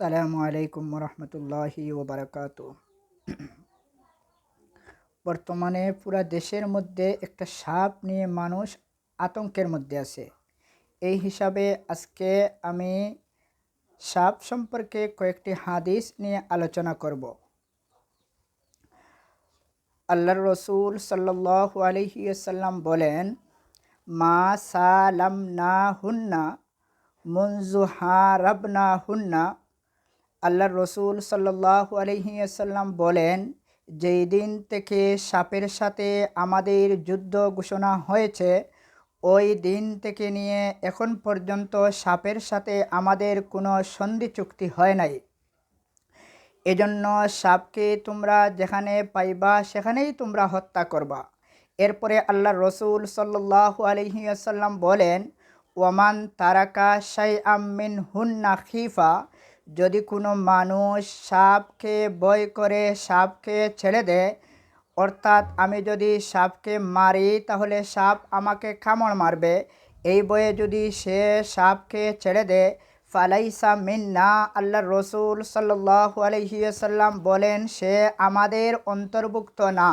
সালামু আলাইকুম রহমতুল্লাহি ওবরাকাত। বর্তমানে পুরা দেশের মধ্যে একটা সাপ নিয়ে মানুষ আতঙ্কের মধ্যে আছে। এই হিসাবে আজকে আমি সাপ সম্পর্কে কয়েকটি হাদিস নিয়ে আলোচনা করব। আল্লাহর রসুল সাল্লাহ আলহিসাল্লাম বলেন, মা সালাম না হুন্না মুনজু হা রবনা হুন্না আল্লাহর রসুল সাল্লাহ আলহিয়াসাল্লাম বলেন, যেই দিন থেকে সাপের সাথে আমাদের যুদ্ধ ঘোষণা হয়েছে, ওই দিন থেকে নিয়ে এখন পর্যন্ত সাপের সাথে আমাদের কোনো সন্ধি চুক্তি হয় নাই। এজন্য সাপকে তোমরা যেখানে পাইবা, সেখানেই তোমরা হত্যা করবা। এরপরে আল্লাহ রসুল সাল্লাহ আলহিয়াসাল্লাম বলেন, ওয়ামান তারাকা সাই আমিন হুন্না খিফা যদি কোনো মানুষ সাপকে বই করে সাপকে ছেড়ে দেয় অর্থাৎ আমি যদি সাপকে মারি তাহলে সাপ আমাকে কামড় মারবে। এই বয়ে যদি সে সাপকে ছেড়ে দেয় ফালাইসা মিন্না আল্লাহ রসুল সাল্লাহ আলহিসাল্লাম বলেন, সে আমাদের অন্তর্ভুক্ত না,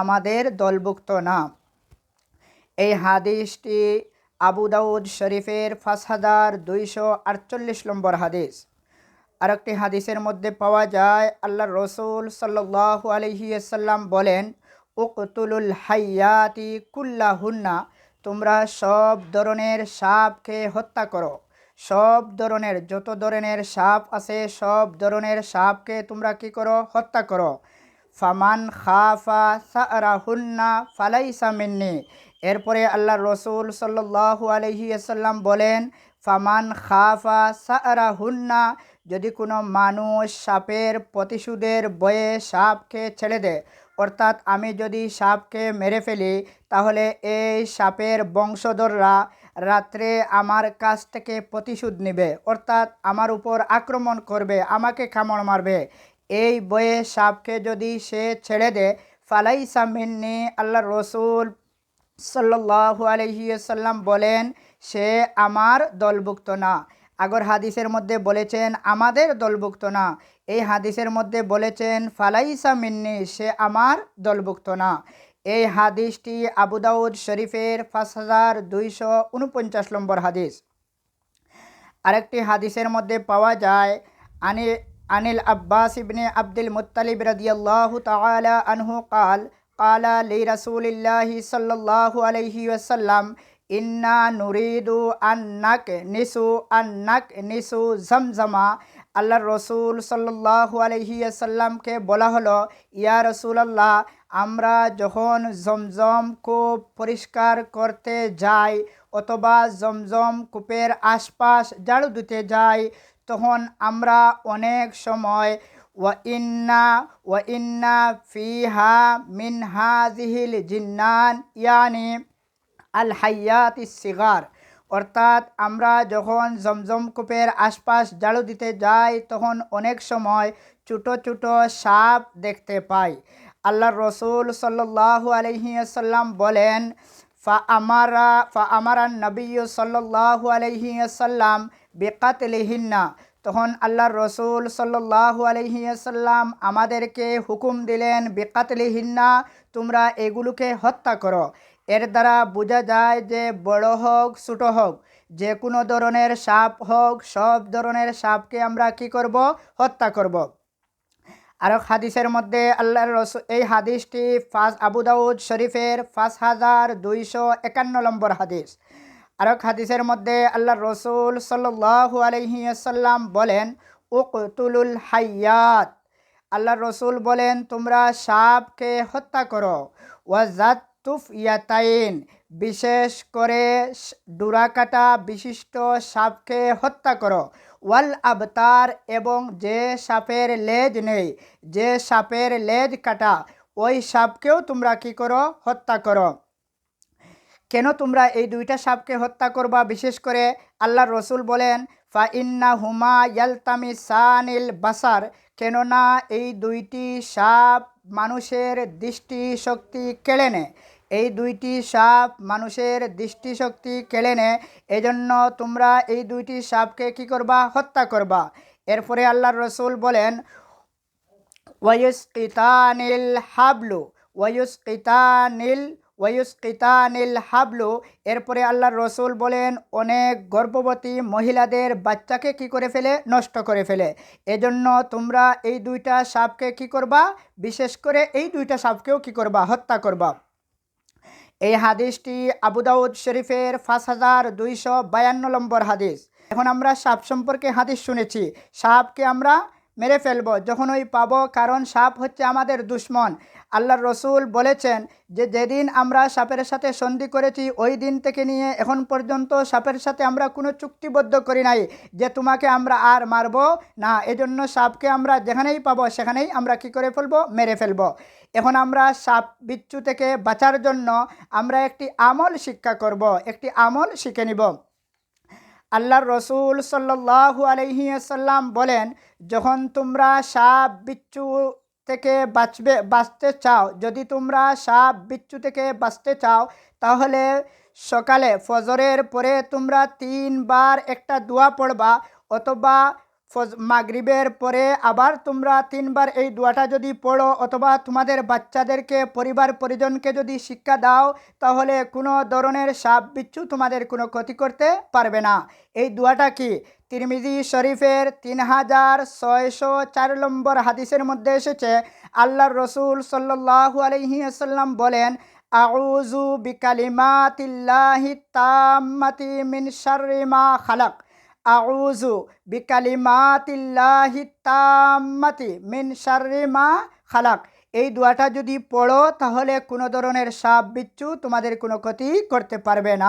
আমাদের দলভুক্ত না। এই হাদিসটি আবু দাউদ শরীফের পাঁচ হাজার দুইশো আটচল্লিশ নম্বর হাদিস। আরেকটি হাদিসের মধ্যে পাওয়া যায় আল্লাহ রসুল সাল্লাহ আলহিসাল্লাম বলেন, উকতুলুল হাইয়াতি কুল্লাহুন্না তোমরা সব ধরনের সাপকে হত্যা করো। সব ধরনের, যত ধরনের সাপ আছে, সব ধরনের সাপকে তোমরা কি করো? হত্যা করো। ফামান খাফা সারাহুন্না ফালাইসা মিন্নি। এরপরে আল্লাহ রসুল সাল্লাহ আলহিসাল্লাম বলেন, ফামান খাফা সারাহুন্না যদি কোনো মানুষ সাপের প্রতিশোধের বয়ে সাপকে ছেড়ে দেয়, অর্থাৎ আমি যদি সাপকে মেরে ফেলি, তাহলে এই সাপের বংশধররা রাত্রে আমার কাছ থেকে প্রতিশোধ নেবে, অর্থাৎ আমার উপর আক্রমণ করবে, আমাকে কামড় মারবে। এই বয়ে সাপকে যদি সে ছেড়ে দেয় ফালাই সামিন্নি আল্লাহ রসুল সাল্লাহ আলহিসাল্লাম বলেন, সে আমার দলভুক্ত না। আগর হাদিসের মধ্যে বলেছেন, আমাদের দলভুক্ত না। এই হাদিসের মধ্যে বলেছেন, ফালাইসা মিন্নি, সে আমার দলভুক্ত না। এই হাদিসটি আবুদাউদ শরীফের পাঁচ হাজার দুইশো উনপঞ্চাশ নম্বর হাদিস। আরেকটি হাদিসের মধ্যে পাওয়া যায়, আনি, আনিল আব্বাস ইবনে আব্দুল মুতালিব রদিয়াল্লাহু তালা আনহু কাল, কালা লি রাসূলিল্লাহি সাল্লাল্লাহু আলাইহি ওয়াসাল্লাম ইন্না নুরিদু আন্নাক নিসু আন্নাক নিসু জমজমা আল্লাহ রসুল সাল্লাহ আলহিয়াসাল্লামকে বলা হলো, ইয়া রসুলাল্লাহ, আমরা যখন জমজম কূপ পরিষ্কার করতে যাই অথবা জমজম কূপের আশপাশ ঝাড়ু দিতে যাই, তখন আমরা অনেক সময় ওয়া ইন্না ওয়া ইন্না ফিহা মিন হাজিহিল জিন্নান ইয়ানি আল হাইয়াত সিগার। অর্থাৎ আমরা যখন জমজম কূপের আশপাশ ঝাড়ু দিতে যাই, তখন অনেক সময় ছোটো ছোটো সাপ দেখতে পাই। আল্লাহ রসুল সাল্লাহ আলহিসাল্লাম বলেন ফা আমারা ফা আমারা নবী সাল্লাহ আলহিসাল্লাম বেকাতলিহিন্না। তখন আল্লাহ রসুল সাল্লাহ আলহিসাল্লাম আমাদেরকে হুকুম দিলেন, বেকাতলিহিন্না, তোমরা এগুলোকে হত্যা করো। এর দ্বারা বোঝা যায় যে বড় হোক, ছোটো হোক, যে কোনো ধরনের সাপ হোক, সব ধরনের সাপকে আমরা কি করব? হত্যা করব। আর হাদিসের মধ্যে আল্লাহর রস, এই হাদিসটি ফাস আবুদাউদ শরীফের পাঁচ হাজার দুইশো একান্ন নম্বর হাদিস। আরক হাদিসের মধ্যে আল্লাহর রসুল সাল্লাহ আলহিসাল্লাম বলেন, উকতুলুল হাইয়াত। আল্লাহ রসুল বলেন, তোমরা সাপকে হত্যা করো। ওয়াজাত তুফ ইয়াতাইন, বিশেষ করে ডুরাকাটা বিশিষ্ট সাপকে হত্যা করো। ওয়াল আবতার এবং যে সাপের লেজ নেই, যে সাপের লেজ কাটা, ওই সাপকেও তোমরা কি করো? হত্যা করো। কেন তোমরা এই দুইটা সাপকে হত্যা করবা? বিশেষ করে আল্লাহ রসুল বলেন ফাইন্না হুমা ইয়ালতামি সানিল বাসার কেননা এই দুইটি সাপ মানুষের দৃষ্টি শক্তি কেড়ে নেয়। এই দুইটি সাপ মানুষের দৃষ্টিশক্তি কেড়ে নেয়। এজন্য তোমরা এই দুইটি সাপকে কি করবা? হত্যা করবা। এরপরে আল্লাহর রসুল বলেন ওয়ুসকিতানিল হাবলু ওয়ুসকিতানিল ওয়ুসকিতানিল হাবলু। এরপরে আল্লাহর রসুল বলেন, অনেক গর্ভবতী মহিলাদের বাচ্চাকে কি করে ফেলে? নষ্ট করে ফেলে। এজন্য তোমরা এই দুইটা সাপকে কি করবা? বিশেষ করে এই দুইটা সাপকেও কি করবা? হত্যা করবা। এই হাদিসটি আবুদাউদ শরীফের পাঁচ হাজার দুইশো বায়ান্ন নম্বর হাদিস। এখন আমরা সাপ সম্পর্কে হাদিস শুনেছি। সাপকে আমরা মেরে ফেলব। যখনই পাবো, কারণ সাপ হচ্ছে আমাদের দুশ্মন। আল্লাহর রসুল বলেছেন যে, যেদিন আমরা সাপের সাথে সন্ধি করেছি, ওই দিন থেকে নিয়ে এখন পর্যন্ত সাপের সাথে আমরা কোনো চুক্তিবদ্ধ করি নাই যে, তোমাকে আমরা আর মারবো না। এজন্য সাপকে আমরা যেখানেই পাবো, সেখানেই আমরা কি করে ফেলব? মেরে ফেলব। এখন আমরা সাপ বিচ্ছু থেকে বাঁচার জন্য আমরা একটি আমল শিক্ষা করব, একটি আমল শিখে নিব। আল্লাহর রসুল সাল্লাহু আলহিসাল্লাম বলেন, যখন তোমরা সাপ বিচ্ছু থেকে বাঁচবে, বাঁচতে চাও, যদি তোমরা সাপ বিচ্ছু থেকে বাঁচতে চাও, তাহলে সকালে ফজরের পরে তোমরা তিনবার একটা দোয়া পড়বা, অথবা মাগরিবের পরে আবার তোমরা তিনবার এই দোয়াটা যদি পড়ো অথবা তোমাদের বাচ্চাদেরকে, পরিবার পরিজনকে যদি শিক্ষা দাও, তাহলে কোনো ধরনের সাপ বিচ্ছু তোমাদের কোনো ক্ষতি করতে পারবে না। এই দোয়াটা কি? তিরমিজি শরীফের তিন হাজার ছয়শো চার নম্বর হাদিসের মধ্যে এসেছে, আল্লাহর রসুল সাল্লাহু আলহিসাল্লাম বলেন আউজু বিকালিমাতিল্লাহি তাম্মাতি মিন শাররি খালাক। আউজু বিকালিমাতিল্লাহি তাম্মাতি মিন শারিমা খালাক। এই দোয়াটা যদি পড়ো, তাহলে কোনো ধরনের সাপ বিচ্ছু তোমাদের কোনো ক্ষতি করতে পারবে না।